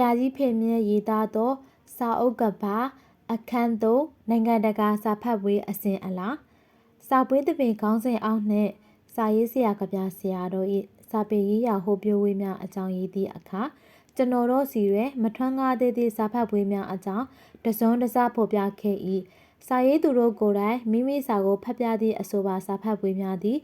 ရာကြီးဖေမြဲရေးသားသော စာအုပ်ကဘာအခန်းသုံးနိုင်ငံတကာစာဖတ်ပွဲအစဉ်အလာစာပွဲတပင်ခေါင်းစဉ်အောက်နှင့်စာရေးဆရာကဗျာဆရာတို့၏စာပေရေးရာဟောပြောဝေးများအကြောင်းရေးသည့်အခါကျွန်တော်တို့စီတွင်မထွန်းကားသေးသည့်စာဖတ်ပွဲများအကြောင်းတစုံတစဖော်ပြခဲ့၏စာရေးသူတို့ကိုယ်တိုင်မိမိစာကိုဖတ်ပြသည့်အဆိုပါစာဖတ်ပွဲများသည်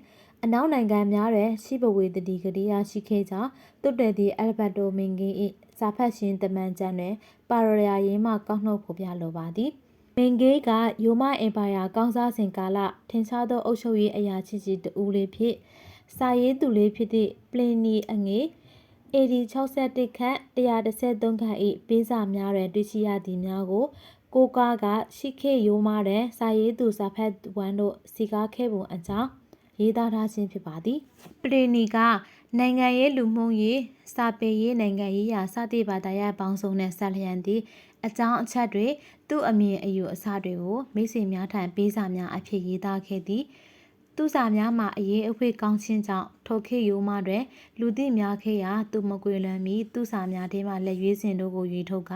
အနောက်နိုင်ငံများတွင်ရှိပဝေတတိကတိယရှိခဲ့ကြောင်းတွတ်တယ်သည့်အယ်ဘတ်တိုမင်ကင်း၏ စာဖတ်ရှင်တမန်ကျန်တွင်ပါရယာရင်းမှကောက်နှုတ်ဖော်ပြလိုပါသည်မင်ဂေးကယိုမအင်ပါယာကောင်းစားစဉ်ကာလထင်ရှားသောအုပ်ချုပ်ရေးအရာရှိကြီးတဦးလေးဖြစ်စာရေးသူလေးဖြစ်သည့်ပလင်နီအငယ် AD 61ခန့်133ခန့်၏ပေးစာများတွင်တွေ့ရှိရသည်များကိုကိုကားကရှိခေရိုးမားတဲ့စာရေးသူစာဖတ်ဝမ်းတို့စီကားခဲ့ပုံအကြောင်းရေးသားထားခြင်းဖြစ်ပါသည်ပလီနီက နိုင်ငံရေးလူမှုရေးစာပေရေးနိုင်ငံရေးရာစသည့်ဘာသာရပ်ပေါင်းစုံနဲ့ဆက်လျက်သည့်အကြောင်းအချက်တွေသူ့အမြင်အယူအဆတွေကိုမိစေများထံပေးစာများအဖြစ်ရေးသားခဲ့သည်သူစာများမှာအရေးအဖွေကောင်းခြင်းကြောင့်ထိုခေတ်ရိုးမတွင်လူသိများခဲ့ရာသူမကွေလွန်မီသူစာများထဲမှလက်ရွေးစင်တို့ကိုရွေထုတ်က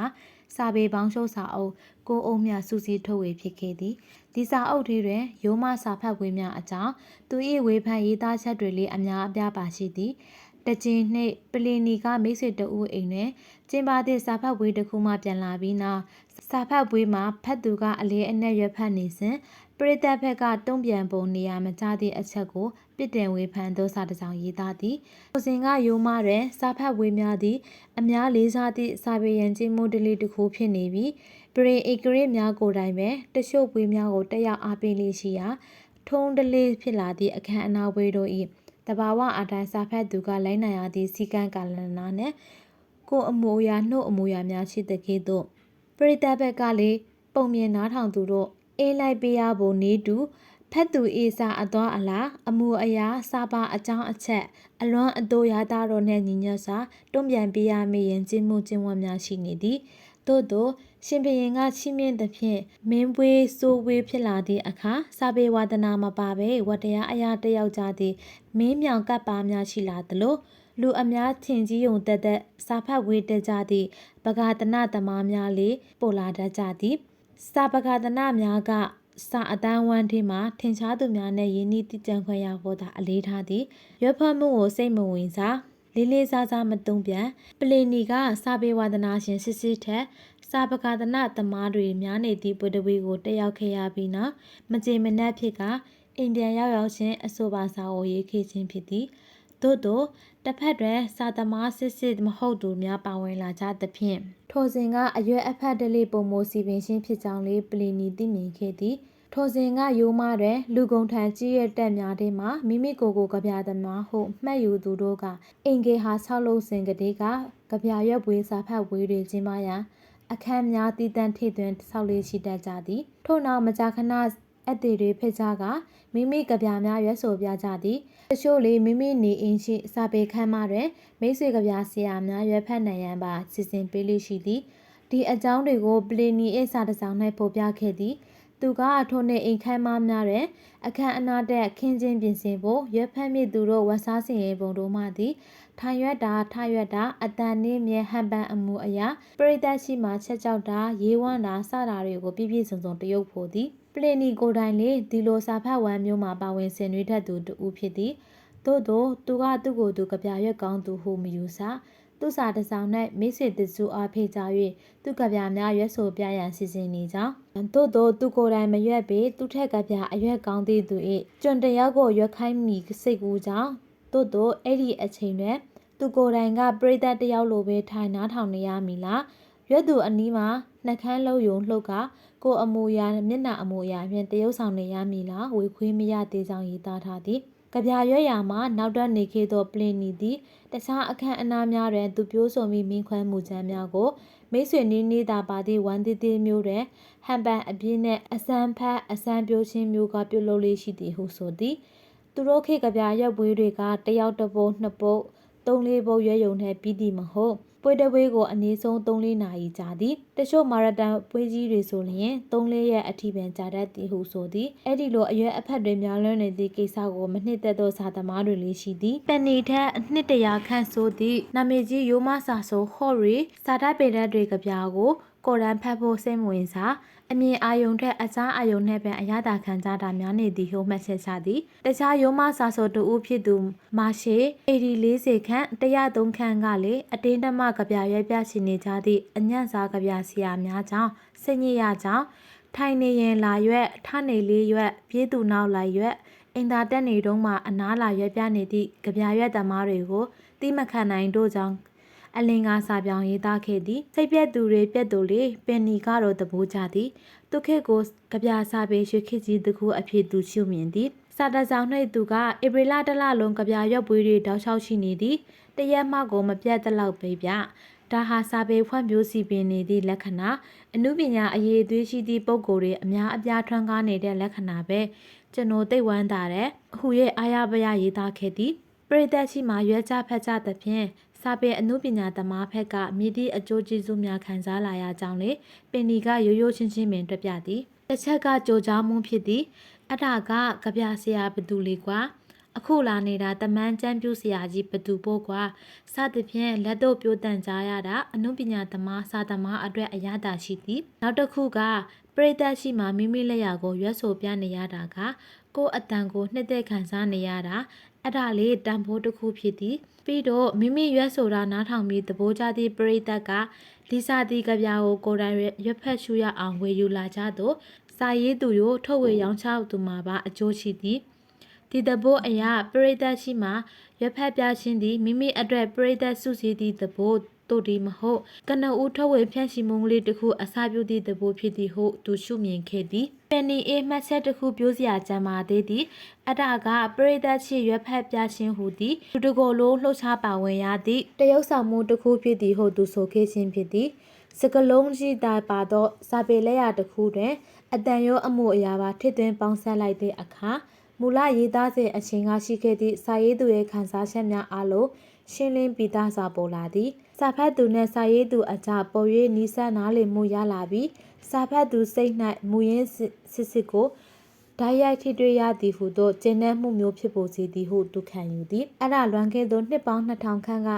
စာပေပေါင်းရှုပ်စာအုပ်ကိုအုံမြစူးစီးထုတ်ဝေဖြစ်ခဲ့သည်ဒီစာအုပ်ထဲတွင်ရိုးမစာဖတ်ဝေးများအကြောင်းသူ၏ဝေဖန်ရေးသားချက်တွေလေးအများအပြားပါရှိသည်တကြင်နှင့်ပလီနီကမိတ်ဆွေတဦးအိမ်တွင်ကျင်းပသည့်စာဖတ်ဝေးတစ်ခုမှပြန်လာပြီးနောက်စာဖတ်ဝေးမှာဖတ်သူကအလေးအနက်ရွက်ဖတ်နေစဉ် ပရိသတ်ဘက်ကတုံ့ပြန်ပုံနေရာမကျသည့်အချက်ကိုပြစ်တင်ဝေဖန်သောစာတစ်စောင်ရေးသားသည်။ကိုစင်ကရိုးမတွင်စာဖတ်ဝေများသည့်အများလေးစားသည့်စာပေရန်ကျင်းမှုတလေးတစ်ခုဖြစ်နေပြီးပရင်ဧကရစ်များကိုယ်တိုင်ပဲတရှုပ်ပွေးများကိုတက်ရောက်အားပေးလေးရှိရာထုံးတလေးဖြစ်လာသည့်အခမ်းအနားပွဲတို့၏တဘာဝအတိုင်းစာဖတ်သူကလိုင်းနိုင်ရသည့်စီကံကာလနာနှင့်ကိုအမူအရာနှုတ်အမူအရာများရှိတဲ့ကဲ့သို့ပရိသတ်ဘက်ကလည်းပုံမြင်နားထောင်သူတို့ အေးလိုက်ပေးရဖို့နေတူဖက်သူအေးစာအသွားအလားအမှုအရာစာပါအကြောင်းအချက် အလွန်အတိုးရသားတို့နှင့်ညီညွတ်စွာတွန့်ပြန်ပေးရမည်ယင်ကျင့်မှုကျင့်ဝတ်များရှိနေသည်သို့သောရှင်ဘရင်ကချီးမြှင့်သဖြင့်မင်းပွေးစိုးဝေးဖြစ်လာသည့်အခါစာပေဝါဒနာမပါဘဲဝတရားအရာတယောက်ကြသည့်မင်းမြောင်ကပ်ပါများရှိလာသလိုလူအများထင်ကြီးုံတက်တက်စာဖတ်ဝေးတက်ကြသည့်ပဂါတနသမားများလေပိုလာတတ်ကြသည် စာပဂါတနများကစာအတန်းဝမ်းထဲမှာထင်ရှားသူများနဲ့ယင်းဤတည်ကြံခွင့်ရဖို့သာအလေးထားသည်ရွက်ဖတ်မှုကိုစိတ်မဝင်စားလေးလေးစားစားမတုံ့ပြန်ပလီနီကစာပေဝါဒနာရှင်စစ်စစ်ထက်စာပကာသနသမားတွေများနေသည့်ပွဲတစ်ပွဲကိုတက်ရောက်ခဲ့ရပြီးနောက်မကြေမနက်ဖြစ်ကအိမ်ပြန်ရောက်ရောက်ချင်းအဆိုပါစာကိုရေးခဲ့ခြင်းဖြစ်သည် သို့သောတစ်ဖက်တွင်စာသမားစစ်စစ်မဟုတ်သူများပါဝင်လာကြသဖြင့်ထိုစဉ်ကအရွယ်အဖက်တလေးပုံမိုစီပင်ရှင်းဖြစ်ကြောင်းလေးပလီနီသိမြင်ခဲ့သည်ထိုစဉ်ကရိုးမတွင်လူကုန်ထံကြီးရဲ့တက်များထဲမှမိမိကိုယ်ကိုကြပြသမားဟုမှတ်ယူသူတို့ကအင်ကေဟာဆောက်လုပ်စဉ်ကလေးကကြပြရွက်ပွေးစာဖတ်ဝေးတွေကျင်းပရန်အခန်းများတည်တံ့ထိသွင်းဆောက်လေးရှိတတ်ကြသည်ထို့နောက်မကြာခဏ အသေးတွေဖိကြကမိမိကြပြများရွက်ဆိုပြကြသည်တချို့လေမိမိနေအိမ်ရှိစာပေခန်းမတွင်မိတ်ဆွေကြပြဆရာများရွက်ဖတ်နိုင်ရန်ပါစီစဉ်ပေးလိရှိသည်ဒီအကြောင်းတွေကိုပလီနီအိစာတစောင်း၌ဖော်ပြခဲ့သည်သူကထိုနှင့်အိမ်ခမ်းမများတွင်အခမ်းအနားတက်ခင်းချင်းပြင်ဆင်ဖို့ရွက်ဖက်မြစ်သူတို့ဝတ်စားစင်ရေးပုံတို့မှသည် ထိုင်ရွက်တာထရွက်တာအတန်နှင်းမြဲဟန်ပန်အမှုအရာပရိသတ်ရှိမှချက်ကြောက်တာရေးဝမ်းတာစတာတွေကိုပြည့်ပြည့်စုံစုံတရုပ်ဖို့သည်ပလင်နီကိုတိုင်လေဒီလိုစာဖတ်ဝမ်းမျိုးမှာပါဝင်ဆင်နွှဲတတ်သူတူဖြစ်သည်သို့သောသူကသူ့ကိုယ်သူကြပြရွက်ကောင်းသူဟုမယူဆသူစာတစောင်း၌မိတ်ဆွေတစုအားဖေးကြ၍သူကဗျာများရွက်ဆိုပြရန်စီစဉ်နေကြောင်းသို့သောသူကိုယ်တိုင်မရွက်ပေသူထက်ကဗျာအရွက်ကောင်းသည့်သူ၏ကျွန်တယောက်ကိုရွက်ခိုင်းမိစိတ်ကူးကြောင်းသို့သောအဲ့ဒီအချိန်တွင် သူကိုယ်တိုင်ကပရိသတ်တယောက်လိုပဲထိုင်နားထောင်နေရမည်လားရွက်သူအနီးမှာနှကန်းလုံးယုံလှုပ်ကကိုအမူအရာမျက်နှာအမူအရာဖြင့်တရုပ်ဆောင်နေရမည်လားဝေခွေးမရသေးကြောင်းရေးသားထားသည်ကြပြရွက်ရာမှာနောက်တက်နေခဲ့သောပလင်နီသည်တခြားအခန့်အနားများတွင်သူပြောဆိုမိမင်းခွဲမှုချမ်းများကိုမိတ်ဆွေနီးနီးသာပါသည့်ဝမ်းသေးသေးမျိုးတွင်ဟန်ပန်အပြည့်နှင့်အစမ်းဖတ်အစမ်းပြိုးခြင်းမျိုးကပြုလုပ်လေးရှိသည်ဟုဆိုသည်သူတို့ခေကြပြရွက်ပွေးတွေကတယောက်တစ်ပုတ်နှစ်ပုတ် သုံးလေးပုတ်ရွက်ယုံနဲ့ပြီးသည်မဟုတ်ပွဲတစ်ပွဲကိုအနည်းဆုံး3-4နာရီကြာသည်တချို့မာရတန်ပွဲကြီးတွေဆိုလျင်3-4ရက်အထိပင်ကြာတတ်သည်ဟုဆိုသည်အဲ့ဒီလိုအရွယ်အဖက်တွေများလွန်းနေသည့်ကိစ္စကိုမနှစ်သက်သောစာသမားတွေလေးရှိသည်ပန်နီထက်နှစ်တရာခန့်ဆိုသည့်နာမည်ကြီးရိုးမစာဆိုဟော့ရီစာတတ်ပေတတ်တွေကပြားကို ကိုရန်ဖတ်ဖို့စိတ်မဝင်စားအမြင်အာယုံထက်အစားအာယုံနဲ့ပင်အရသာခံကြတာများနေသည်ဟုမှတ်ချက်ချသည်တခြားရိုးမစာဆိုတူဦးဖြစ်သူမာရှေ80 40ခန့်103ခန့်ကလည်းအတင်းတမကပြရွက်ပြရှင်နေကြသည့်အညံ့စားကပြဆရာများကြောင့်စိတ်ညစ်ရကြောင်းထိုင်နေရင်လာရွက်ထနေလေးရွက်ပြေးသူနောက်လိုက်ရွက်အင်တာတက်နေတုန်းမှအနားလာရွက်ပြနေသည့်ကြပြရွက်သမားတွေကိုတိမခံနိုင်တို့ကြောင့် အလင်ကစာပြောင်ရေးသားခဲ့သည်စိတ်ပြက်သူတွေပြက်သူလေပင်နီကတော့တဘိုးကြသည်သူခေတ်ကိုကြပြစာပေရွှေခေတ်ကြီးတစ်ခုအဖြစ်သူရှုမြင်သည်စာတစောင်နှိပ်သူကဧပြီလတစ်လလုံးကြပြရွက်ပွေးတွေတောက်လျှောက်ရှိနေသည်တရက်မှကိုမပြတ်တလောက်ပဲဗျဒါဟာစာပေဖွံ့ဖြိုးစီပင်နေသည့်လက္ခဏာအမှုပညာအရေးအသွေးရှိသည့်ပုံကိုယ်တွေအများအပြားထွန်းကားနေတဲ့လက္ခဏာပဲကျွန်တော်သိဝမ်းသာတဲ့ဟူရဲ့အာရပရရေးသားခဲ့သည်ပရိသတ်ရှိမှရွက်ကြဖက်ကြသဖြင့် စာပေအမှုပညာသမားဖက်ကမြည်သည့်အကျိုးကျေးဇူးများခံစားလာရကြောင်းလေပင်ဒီကရိုးရိုးချင်းချင်းပင်တွက်ပြသည်တစ်ချက်ကကြိုကြားမှုဖြစ်သည်အထာကကြပြဆရာဘသူလေးကွာအခုလာနေတာတမန်ကျမ်းပြူဆရာကြီးဘသူပို့ကွာစသဖြင့်လက်တော့ပြိုတန်ကြရတာအနုပညာသမားစာသမားအတွက်အရသာရှိသည်နောက်တစ်ခုကပရိသတ်ရှိမှမိမိလက်ရာကိုရွတ်ဆိုပြနေရတာကကိုယ်အတန်ကိုနှစ်သက်ခံစားနေရတာ အဲ့ဒါလေးတန်ဖိုးတစ်ခုဖြစ်သည်ပြီးတော့မိမိရွက်ဆိုတာနားထောင်ပြီးသဘောကျသည့်ပရိသတ်ကလီစာတီကဗျာကိုကိုယ်တိုင်ရွက်ဖက်ရှူရအောင်ဝေယူလာကြတော့စာရေးသူရိုထုတ်ဝေရောင်းချသူမှာပါအကျိုးရှိသည်ဒီတဘိုးအရာပရိသတ်ရှိမှရွက်ဖက်ပြခြင်းသည်မိမိအတွက်ပရိသတ်စုစည်းသည့်တဘိုး တို့ဒီမဟုတ်ကနဦးထုတ်ဝေဖြန့်ရှိမှုလေးတစ်ခုအစာပြုသည့်တဘိုးဖြစ်သည်ဟုသူရှုမြင်ခဲ့သည်ပန်နီအေးမှတ်ချက်တစ်ခုပြောစရာကြံပါသေးသည်အတကပရိသတ်ချီရွက်ဖက်ပြခြင်းဟူသည်လူတကိုယ်လုံးလှုပ်ရှားပါဝင်ရသည့်တရုပ်ဆောင်မှုတစ်ခုဖြစ်သည်ဟုသူဆိုခဲ့ခြင်းဖြစ်သည်စကလုံးရှိတာပါသောစာပေလက်ရာတစ်ခုတွင်အတန်ရောအမှုအရာပါထစ်သွင်းပေါင်းစပ်လိုက်တဲ့အခါမူလရေးသားစဉ်အချိန်ကရှိခဲ့သည့်စာရေးသူရဲ့ခံစားချက်များအလုံးရှင်းလင်းပြီးသားစွာပေါ်လာသည် စာဖတ်သူနှင့်စာရေးသူအကြပေါ်၍နီးစပ်နားလည်မှုရလာပြီးစာဖတ်သူစိတ်၌မူရင်းစစ်စစ်ကိုဓာတ်ရိုက်ထိတွေ့ရသည်ဟုသောကျင့်တဲ့မှုမျိုးဖြစ်ပေါ်စေသည်ဟုသူခံယူသည်အဲ့ဒါလွန်ခဲ့သောနှစ်ပေါင်း2000ခန့်က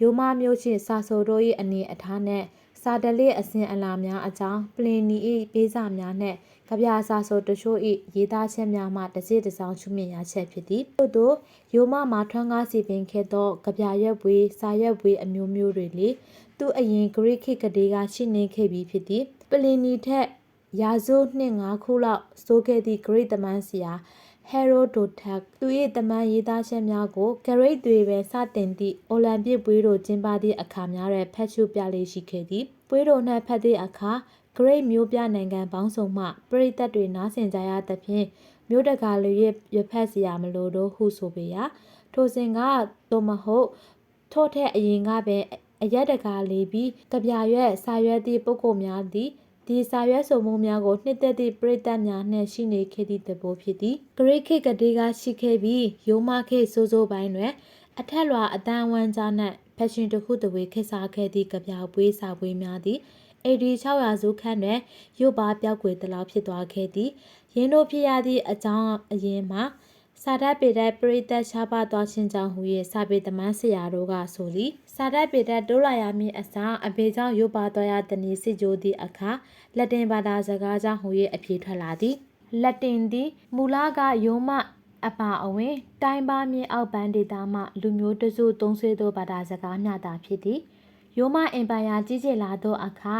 ရိုးမမျိုးချင်းစာဆိုတို့၏အနေအထားနှင့်စာတလေးအစဉ်အလာများအကြောင်းပလင်နီ၏ပေးစာများနှင့် ကြပြစာဆိုတချို့၏ရေးသားချက်များမှတစ်စိတစ်စောင်းချွမြင်ရချက်ဖြစ်သည်သို့သောရိုးမမှာထွန်းကားစီပင်ခဲ့သောကြပြရွက်ပွေစာရွက်ပွေအမျိုးမျိုးတွေလေသူအရင်ဂရိခေတ်ကလေးကရှိနေခဲ့ပြီးဖြစ်သည်ပလင်နီထက်ရာဇိုးနှစ်ငါးခုလောက်စိုးခဲ့သည့်ဂရိတမန်ဆရာဟဲရိုဒိုတက်သူ၏တမန်ရေးသားချက်များကိုဂရိတ်တွေပဲစတင်သည့်အိုလံပစ်ပွဲတော်ကျင်းပသည့်အခါများတွင်ဖတ်ရှုပြလေးရှိခဲ့သည်ပွဲတော်၌ဖတ်သည့်အခါ ဂရိတ်မျိုးပြနိုင်ငံပေါင်းစုံမှပရိသတ်တွေနားဆင်ကြရသဖြင့်မြို့တကာလူရဲ့ရဖက်စရာမလိုတော့ဟုဆိုပေရာထိုစဉ်ကသို့မဟုတ်ထို့ထက်အရင်ကပင်အရက်တကာလေးပြီးကြပြရွက်စာရွက်သည့်ပုဂ္ဂိုလ်များသည်ဒီစာရွက်ဆိုမှုများကိုနှစ်သက်သည့်ပရိသတ်များနှင့်ရှိနေခဲ့သည့်တပိုးဖြစ်သည်ဂရိတ်ခေတ်ကတိကရှိခဲ့ပြီးရိုမာခေတ်စိုးစိုးပိုင်းတွင် အထက်လွှာအတန်းဝမ်းကြားနှင့်ဖက်ရှင်တစ်ခုတစ်ဝေခေတ်စားခဲ့သည့်ကြပြပွေးစာပွေးများသည် AD 600စုခန့်တွင်ရုပ်ပါပြောက်ွယ်တလောက်ဖြစ်သွားခဲ့သည်ရင်းတို့ဖြစ်ရသည့်အကြောင်းအရင်မှာစာဒတ်ပေတဲ့ပရိသတ်ရှားပါသွားခြင်းကြောင့်ဟူ၍စာပေသမိုင်းဆရာတို့ကဆိုသည်စာဒတ်ပေတဲ့တိုးလာရမည်အစားအဘေကြောင့်ရုပ်ပါသွားရသည်နည်းစစ်ကြိုးသည့်အခါလက်တင်ဘာသာစကားကြောင့်ဟူ၍အပြေထွက်လာသည်လက်တင်သည်မူလကယုံမအပါအဝင် တိုင်းပါမြေအောက်ပန်းဒေသမှလူမျိုးတစုသုံးဆွေးသောဘာသာစကားများသာဖြစ်သည် ရိုမအင်ပါယာကြီးကျယ်လာသောအခါ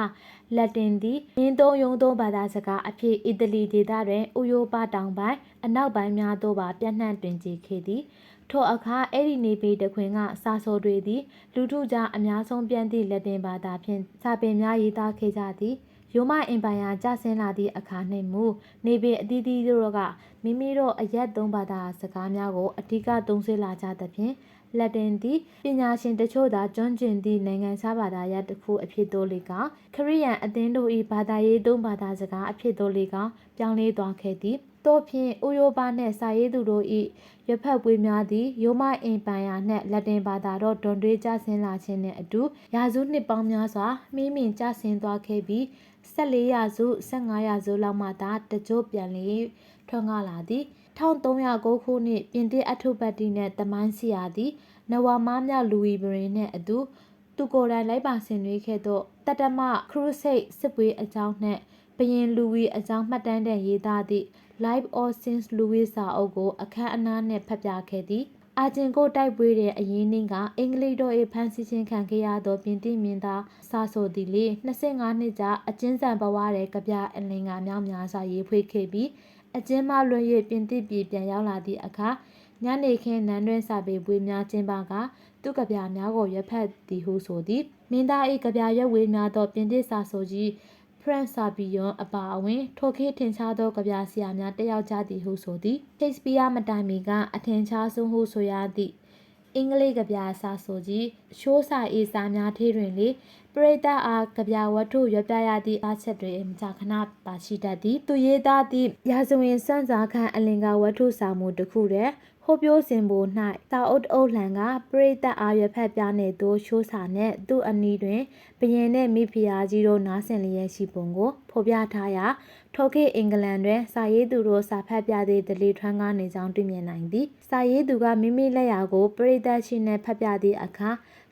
လက်တင်သည်ရင်းသုံးယုံသုံးဘာသာစကားအဖြစ်အီတလီဒေသတွင်ဥရောပတောင်ပိုင်းအနောက်ပိုင်းများသို့ပါပြန့်နှံ့တွင်ကြီးခဲ့သည်ထိုအခါအဲ့ဒီနေပေတခွင်ကစာဆိုတွေသည်လူထုကြားအများဆုံးပြန့်သည့်လက်တင်ဘာသာဖြင့်စာပင်များရေးသားခဲ့ကြသည်ရိုမအင်ပါယာကျဆင်းလာသည့်အခါနှင့်မူနေပေအသီးသီးတို့ကမိမိတို့အရက်သုံးဘာသာစကားများကိုအဓိကသုံးဆွဲလာကြသဖြင့် လက်တင်သည်ပညာရှင်တချို့သာကျွမ်းကျင်သည့်နိုင်ငံခြားဘာသာရပ်တစ်ခုအဖြစ်သို့လေကခရိယန်အသင်းတို့၏ဘာသာရေးသုံးဘာသာစကားအဖြစ်သို့လေကပြောင်းလဲသွားခဲ့သည်တို့ဖြင့်ဥရောပနှင့်စာရေးသူတို့၏ရဖက်ပွေးများသည်ရိုမအင်ပန်ယာနှင့်လက်တင်ဘာသာတော့ဒွန်တွေးကြဆင်းလာခြင်းနှင့်အတူရာစုနှစ်ပေါင်းများစွာမှီးမင်ကြဆင်းသွားခဲ့ပြီး14ရာစု15ရာစုလောက်မှသာတကြို့ပြန်လေထွန်းကားလာသည် 1309ခုနှစ်ပြင်သစ်အထုပတ်တီနှင့်တမိုင်းစီယာသည်နဝမမြောက်လူဝီဘရင်နှင့်အတူသူကိုယ်တိုင်လိုက်ပါဆင်နွှဲခဲ့သောတတမခရုစိတ်စစ်ပွဲအကြောင်းနှင့်ဘရင်လူဝီအကြောင်းမှတ်တမ်းတင်ရေးသားသည့် Life of Saint Louis စာအုပ်ကိုအခမ်းအနားနှင့်ဖတ်ပြခဲ့သည်အာဂျင်ကိုတိုက်ပွဲတဲ့အရင်းနှင်းကအင်္ဂလိပ်တို့၏ဖန်ဆီးခြင်းခံခဲ့ရသောပြင်သစ်မြင်းသားစာဆိုသည်လေ25နှစ်ကြာအကျဉ်းဆန်ဘဝတဲ့ကြပြအလင်္ကာမြောက်များစွာရေးဖွေးခဲ့ပြီး အကျဉ်းမလွှင့်၍ပြင်သစ်ပြည်ပြန်ရောက်လာသည့်အခါညနေခင်းနန်းတွင်စာပေပွဲများကျင်းပကသူကဗျာများကိုရွက်ဖက်သည်ဟုဆိုသည်မင်းသား၏ကဗျာရွက်ဝေးများသောပြင်သစ်စာဆိုကြီးဖရန့်စာဘီယွန်အပါအဝင် ထိုခေတ်ထင်ရှားသောကြပြဆရာများတက်ရောက်ကြသည်ဟုဆိုသည်ရှိတ်စပီးယားမတိုင်မီကအထင်ရှားဆုံးဟုဆိုရသည့်အင်္ဂလိပ်ကြပြစာဆိုကြီးရှိုးစာအေးစာများထေးတွင်လေပရိသတ်အားကြပြဝတ္ထုရွပြရသည့်အားချက်တွေမကြာခဏပါရှိတတ်သည်သူရေးသားသည့်ရာဇဝင်စံစာခန့်အလင်္ကာဝတ္ထုစာမှုတစ်ခုတည်းဟိုပြိုးစင်ပေါ်၌တာအုပ်အုပ်လှန်ကပရိသတ်အားရဖက်ပြနေသောရှိုးစာနှင့်သူ့အနီးတွင်ဘရင်နှင့်မိဖုရားကြီးတို့နားဆင်လျက်ရှိပုံကိုဖော်ပြထားရာထိုခေတ်အင်္ဂလန်တွင်စာရေးသူတို့စာဖတ်ပြသည့်ဒလီထွန်းကားနေကြောင်းတွေ့မြင်နိုင်သည်စာရေးသူကမိမိလက်ရာကိုပရိသတ်ရှိနှင့်ဖတ်ပြသည့်အခါ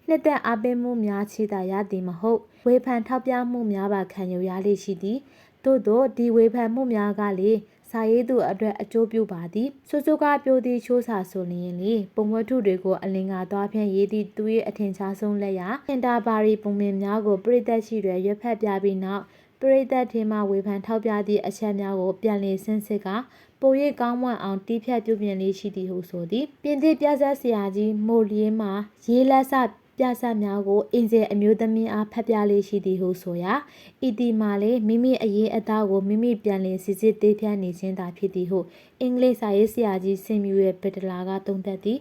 နှစ်သက်အားပေးမှုများချီတာရသည်မဟုတ်ဝေဖန်ထောက်ပြမှုများပါခံယူရလေရှိသည်သို့သောဒီဝေဖန်မှုများကလေစာရေးသူအတွက်အကျိုးပြုပါသည်ဆိုဆိုကပြိုသည့်ချိုးစာဆိုလျင်လေပုံဝတ္ထုတွေကိုအလင်္ကာသွားဖြင့်ရေးသည့်သူ၏အထင်ရှားဆုံးလက်ရာအင်တာဘာရီပုံမြင်များကိုပြိသက်ရှိတွင်ရွက်ဖက်ပြပြီးနောက်ပရိသတ်ထင်းမှဝေဖန်ထောက်ပြသည့်အချက်များကိုပြန်လည်ဆန်းစစ်ကပို၍ကောင်းမွန်အောင်တီးဖြတ်ပြုပြင်လေးရှိသည်ဟုဆိုသည်ပြင်သစ်ပြဆက်ဆရာကြီးမိုလီယေမှရေးလက်စ ပြဆတ်များကိုအင်ဂျယ်အမျိုးသမီးအားဖတ်ပြလေးရှိသည်ဟုဆိုရာဤတီမှာလေမိမိအရေးအသားကိုမိမိပြန်လည်စစ်စစ်သေးဖြတ်နေခြင်းသာဖြစ်သည်ဟုအင်္ဂလိပ်စာရေးဆရာကြီးဆင်မြူရဲ့ပက်တလာကသုံးသပ်သည်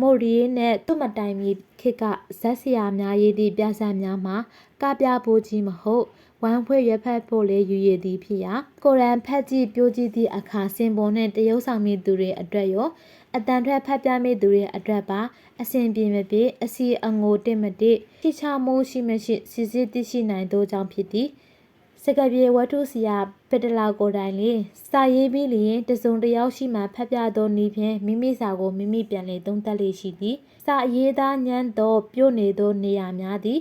မိုရီယေနဲ့သူ့မတိုင်မီခေတ်ကဇက်ဆရာများရေးသည့်ပြဆတ်များမှာကပြဖို့ကြီးမဟုတ်ဝမ်းဖွဲ့ရွက်ဖက်ဖို့လေယူရည်သည်ဖြစ်ရာကိုရန်ဖက်ကြည့်ပြိုးကြည့်သည့်အခါစင်ပေါ်နှင့်တရုပ်ဆောင်မိသူတွေအတွက်ရော အတန်ထွက်ဖတ်ပြမိသူတွေအတွက်ပါအစဉ်ပြေမပြေအစီအငိုတစ်မတိထိချမိုးရှိမရှိစစ်စစ်သိရှိနိုင်သောကြောင့်ဖြစ်သည်စကပြေဝတ္ထုစီယာပတလာကိုတိုင်လေစာရေးပြီးလျင်တစုံတယောက်ရှိမှဖတ်ပြသောနည်းဖြင့်မိမိစာကိုမိမိပြန်လည်သုံးသပ်လေရှိသည်စာရေးသားညံ့သော ပြုတ်နေသောနေရာများသည်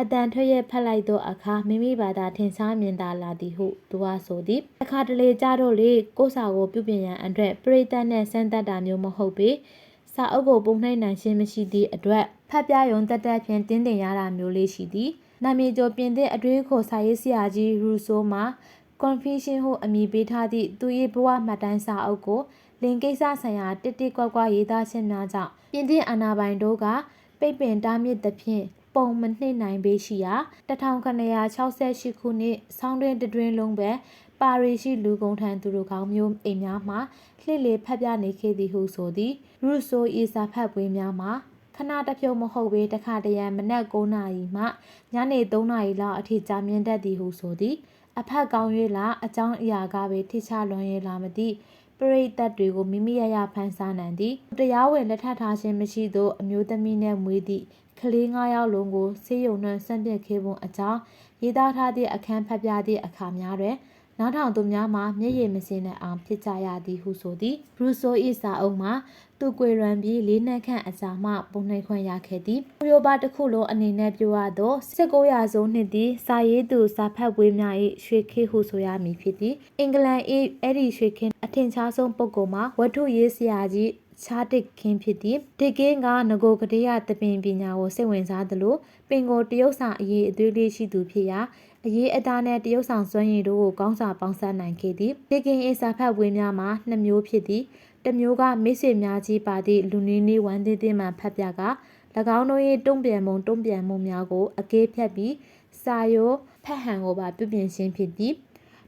အတန်ထွက်ရဖက်လိုက်သောအခါမိမိဘာသာထင်ရှားမြင်သာလာသည်ဟုသူကဆိုသည်အခါတလေကြတော့လေကိုစာကိုပြုပြင်ရန်အတွက်ပရိသတ်နဲ့စမ်းသပ်တာမျိုးမဟုတ်ပေစာအုပ်ကိုပုံနှိပ်နိုင်ခြင်းမရှိသည့်အတွက်ဖတ်ပြရုံတက်တက်ဖြင့်တင်းတင်ရတာမျိုးလေးရှိသည်နာမည်ကျော်ပြင်တဲ့အတွေ့အခေါ်စာရေးဆရာကြီးရူဆိုမှာ Confusion ဟုအမည်ပေးထားသည့်သူ၏ဘဝမှတ်တမ်းစာအုပ်ကိုလင်ကိစ္စဆိုင်ရာတစ်တစ်ကွက်ကွက်ရေးသားခြင်းများကြောင့်ပြင်သစ်အာဏာပိုင်တို့ကပိတ်ပင်တားမြစ်သဖြင့် ပုံမနှိမ့်နိုင်ပေရှိရာ1968ခုနှစ်ဆောင်းတွင်တွင်လုံးပဲပါရီရှိလူကုန်ထံသူတို့ကောင်းမျိုးအိမ်များမှာလှစ်လေဖက်ပြနေခဲ့သည်ဟုဆိုသည်ရူဆိုဤစာဖတ်ပွဲများမှာခဏတဖြုတ်မဟုတ်ပေတခါတရံမနက်9နာရီမှညနေ3နာရီလောက်အထိကြာမြင့်တတ်သည်ဟုဆိုသည် အဖက်ကောင်း၍လားအကြောင်းအရာကပဲထိချလွန်ရလားမသိပရိသတ်တွေကိုမိမိရရဖန်ဆားနိုင်သည်တရားဝင်လက်ထပ်ထားခြင်းမရှိသောအမျိုးသမီးနှင့်မွေးသည့် ကလေး9ယောက်လုံးကိုဆေးရုံနှင့်ဆန့်ပြစ်ခဲ့ပုံအကြောင်းရေးသားထားသည့်အခန်းဖတ်ပြသည့်အခါများတွင်နောက်ထောင်သူများမှာမျက်ရည်မစင်းတဲ့အောင်ဖြစ်ကြရသည်ဟုဆိုသည်ဘရူဆို၏စာအုပ်မှာသူကွေရန်ပြီးလေးနှစ်ခန့်အကြာမှပုံနှိပ်ခွင့်ရခဲ့သည်။ရိုပါတစ်ခုလုံးအနေနဲ့ပြောရသော19ရာစုနှစ်သည်စာရေးသူစာဖတ်ဝေးများ၏ရွှေခေတ်ဟုဆိုရမည်ဖြစ်သည်။အင်္ဂလန်၏အဲ့ဒီရွှေခင်းအထင်ရှားဆုံးပုဂ္ဂိုလ်မှာဝတ္ထုရေးဆရာကြီး ချားတစ်ခင်းဖြစ်သည်ဒီကင်းကငကိုကတိယတပင်ပညာကိုစိတ်ဝင်စားသလိုပင်ကိုတရုတ်ဆောင်အရေးအသွေးလေးရှိသူဖြစ်ရာအရေးအသားနဲ့တရုတ်ဆောင်စွမ်းရည်တို့ကိုကောင်းစွာပေါင်းစပ်နိုင်ခဲ့သည်ဒီကင်းအစာဖတ်ဝေးများမှာနှစ်မျိုးဖြစ်သည်တစ်မျိုးကမိတ်ဆွေများကြီးပါသည့်လူနည်းနည်းဝမ်းသေးသေးမှဖတ်ပြက၎င်းတို့၏တုံ့ပြန်မှုတုံ့ပြန်မှုများကိုအကေးဖြတ်ပြီးစာရိုးဖတ်ဟန်ကိုပါပြုပြင်ခြင်းဖြစ်သည်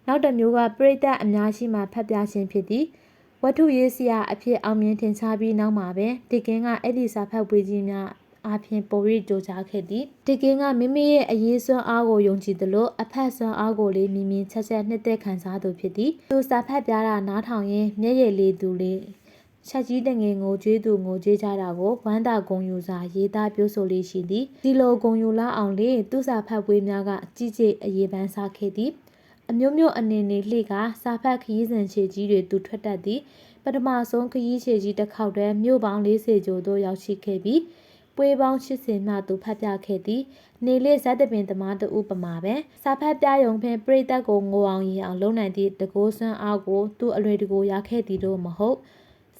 နောက်တစ်မျိုးကပြိတ္တအများရှိမှဖတ်ပြခြင်းဖြစ်သည်ဝဝ တ္ထုရေးဆရာအဖြစ်အောင်မြင်ထင်ရှားပြီးနောက်မှာပဲဒီကင်းကအဲ့ဒီစာဖတ်ပွဲကြီးများအားဖြင့်ပေါ်ရကြိုးစားခဲ့သည်ဒီကင်းကမိမိရဲ့အရေးစွမ်းအားကိုယုံကြည်သလိုအဖက်စွမ်းအားကိုလည်းမြင်မြင်ချက်ချက်နှစ်သက်ခံစားသူဖြစ်သည်သူစာဖတ်ပြတာနားထောင်ရင်းမျက်ရည်လေးသူလေးချက်ကြီးတငယ်ငိုကြွေးသူငိုကြွေးကြတာကိုဝမ်းသာဂုံယူစာရေးသားပြောဆိုလေးရှိသည်ဒီလိုဂုံယူလာအောင်လေသူစာဖတ်ပွဲများကကြီးကြီးအရေးပန်းစားခဲ့သည် အမျိုးမျိုးအနေနဲ့လှေကစာဖတ်ခရီးစဉ်ခြေကြီးတွေသူထွက်တတ်သည်ပထမဆုံးခရီးခြေကြီးတစ်ခေါက်တည်းမြို့ပေါင်း40ကျော်သို့ရောက်ရှိခဲ့ပြီးပွဲပေါင်း80မှသူဖတ်ပြခဲ့သည်နေလေးဇက်တပင်သမားတူဥပမာပဲစာဖတ်ပြယုံဖြင့်ပြိတက်ကိုငိုအောင်ရင်အောင်လုံနိုင်သည့်တကိုးစွမ်းအားကိုသူအလွယ်တကူရခဲ့သည်တော့မဟုတ်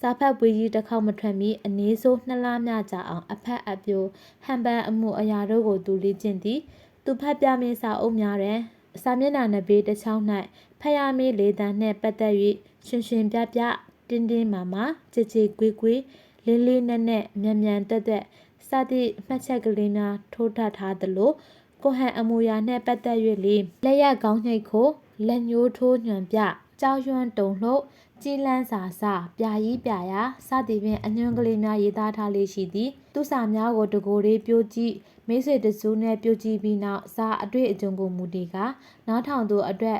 စာဖတ်ပွေးကြီးတစ်ခေါက်မထွက်မီအနည်းဆုံးနှစ်လမြကြာအောင်အဖက်အပြိုဟန်ပန်အမှုအရာတို့ကိုသူလေ့ကျင့်သည်သူဖတ်ပြမင်းစာအုပ်များတွင် စာမျက်နှာနှစ်ပေတစ်ချောင်း၌ဖယားမေးလေတံနှင့်ပတ်သက်၍ရှင်ရှင်ပြပြတင်းတင်းမာမာကြည်ကြည်ကွေးကွေးလေးလေးနက်နက်မြန်မြန်တက်တက်စသည့်မှတ်ချက်ကလေးများထိုးထပ်ထားသလိုကိုဟန်အမူအရာနှင့်ပတ်သက်၍လေလက်ရကောင်းညိတ်ကိုလက်ညှိုးထိုးညွန်ပြကြောက်ရွံ့တုံလှုပ် ကြည်လန်းစာစာပြာကြီးပြရာစသည်ဖြင့်အညွန့်ကလေးများရေးသားထားလေးရှိသည်သူစာများကိုတကိုယ်လေးပြိုးကြည့်မိတ်ဆွေတစုနဲ့ပြိုးကြည့်ပြီးနောက်စာအတွေ့အကြုံကိုမူတည်ကနောက်ထောင်သူအတွက်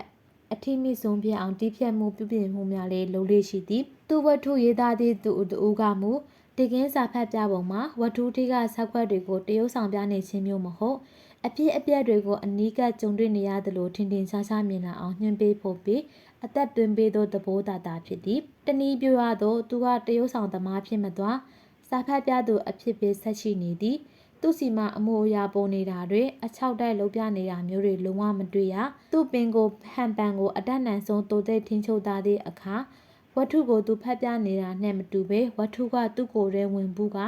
အထီးမိဆုံးပြအောင်တီးဖြတ်မှုပြုပြင်မှုများလေးလုပ်လေးရှိသည်သူဝတ္ထုရေးသားသည့်သူအတူကမူတကင်းစာဖတ်ပြပုံမှာဝတ္ထုထိကဆောက်ခွက်တွေကိုတရုပ်ဆောင်ပြနေခြင်းမျိုးမဟုတ်အပြည့်အပြည့်တွေကိုအနီးကပ်ကြုံတွေ့နေရသလိုထင်ထင်ရှားရှားမြင်လာအောင်ညွှန်ပေးဖို့ပြီး အသက်သွင်းပေးသောသဘောတာတာဖြစ်သည်တနည်းပြောရသောသူကတရုပ်ဆောင်သမားဖြစ်မသွားစာဖတ်ပြသူအဖြစ်ပဲဆက်ရှိနေသည်သူစီမအမှုအရာပုံနေတာတွေအချောက်တိုက်လုံးပြနေတာမျိုးတွေလုံးဝမတွေ့ရသူ့ပင်ကိုဟန်ပန်ကိုအတတ်နိုင်ဆုံးတိုးသိထင်းချုပ်သားသည့်အခါဝတ္ထုကိုသူဖတ်ပြနေတာနဲ့မတူပဲဝတ္ထုကသူ့ကိုယ်ထဲဝင်ဘူးက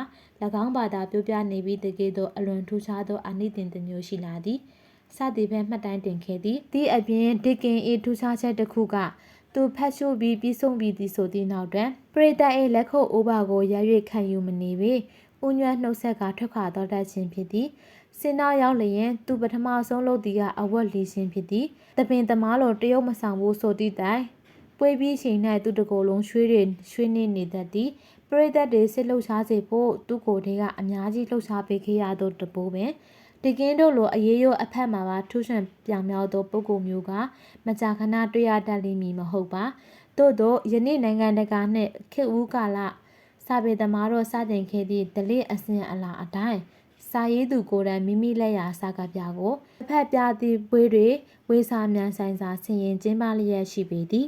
၎င်းဘာသာပြောပြနေပြီးတကယ်တော့အလွန်ထူးခြားသောအနိသင်တစ်မျိုးရှိလာသည် စသည်ပဲမှတ်တိုင်းတင်ခဲ့သည်ဒီအပြင်ဒီကင်အေထူးခြားချက်တစ်ခုကသူဖတ်ရှို့ပြီးပြီးဆုံးပြီးသည်ဆိုသည့်နောက်တွင်ပရိသတ်၏လက်ခုပ်အိုးပါကိုရရွေခံယူမနေပေဦးညွတ်နှုတ်ဆက်ကထွက်ခွာတော့တတ်ခြင်းဖြစ်သည်စင်နောက်ရောက်လျင်သူပထမဆုံးလုပ်သည်ကအဝတ်လီခြင်းဖြစ်သည်တပင်သမားလိုတရုတ်မဆောင်ဘူးဆိုသည့်တိုင်ပွေးပြီးချိန်၌သူတကိုယ်လုံးရွှေတွေရွှေနေနေတတ်သည်ပရိသတ်တွေစစ်လှုပ်ရှားစေဖို့သူ့ကိုယ်တွေကအများကြီးလှုပ်ရှားပေးခဲ့ရသောတပိုးပင် ဒီကင်းတို့လိုအရေးရောအဖက်မှာပါထူးချွန်ပြောင်မြောက်သောပုဂ္ဂိုလ်မျိုးကမကြာခဏတွေ့ရတတ်လိမ့်မည်မဟုတ်ပါသို့သောယနေ့နိုင်ငံတကာနှင့်ခေတ်ဦးကာလစာပေသမားတို့စတင်ခဲ့သည့်ဒလိအစဉ်အလာအတိုင်းစာရေးသူကိုယ်တိုင်မိမိလက်ရာစာကပြကိုအဖက်ပြသည့်ဘွေးတွေဝေစာမြန်ဆိုင်စာဆင်ရင်ကျင်းပလျက်ရှိပေသည်